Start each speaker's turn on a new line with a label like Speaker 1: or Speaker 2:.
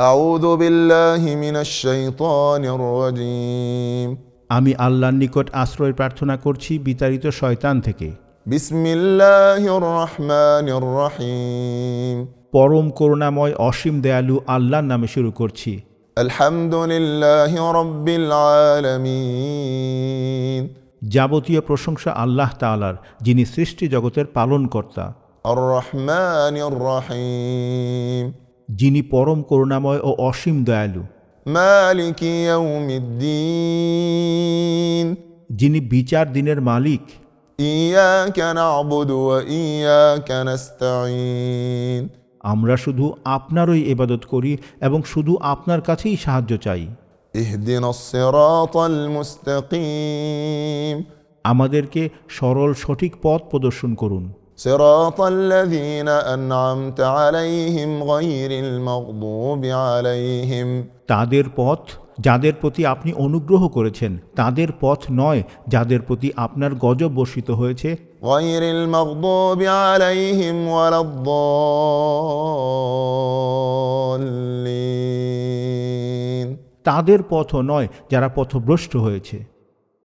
Speaker 1: আউযু বিল্লাহি মিনাশ শাইতানির রাজিম।
Speaker 2: আমি আল্লাহর নিকট আশ্রয় প্রার্থনা করছি বিতাড়িত শয়তান থেকে।
Speaker 1: বিসমিল্লাহির রহমানির রহিম।
Speaker 2: পরম করুণাময় অসীম দয়ালু আল্লাহর নামে শুরু করছি।
Speaker 1: আলহামদুলিল্লাহি রাব্বিল আলামিন।
Speaker 2: যাবতীয় প্রশংসা আল্লাহ তাআলার যিনি সৃষ্টি জগতের পালনকর্তা।
Speaker 1: আর রহমানির রহিম।
Speaker 2: যিনি পরম করুণাময় ও অসীম দয়ালু। যিনি বিচার দিনের মালিক। আমরা শুধু আপনারই এবাদত করি এবং শুধু আপনার কাছেই সাহায্য চাই। আমাদেরকে সরল সঠিক পথ প্রদর্শন করুন।
Speaker 1: صراط الذين أنعمت عليهم غير المغضوب عليهم
Speaker 2: তাদের পথ যাদের প্রতি আপনি অনুগ্রহ করেছেন তাদের পথ নয় যাদের প্রতি আপনার গজব বর্ষিত হয়েছে
Speaker 1: غير المغضوب عليهم ولا الضالين
Speaker 2: তাদের পথও নয় যারা পথভ্রষ্ট হয়েছে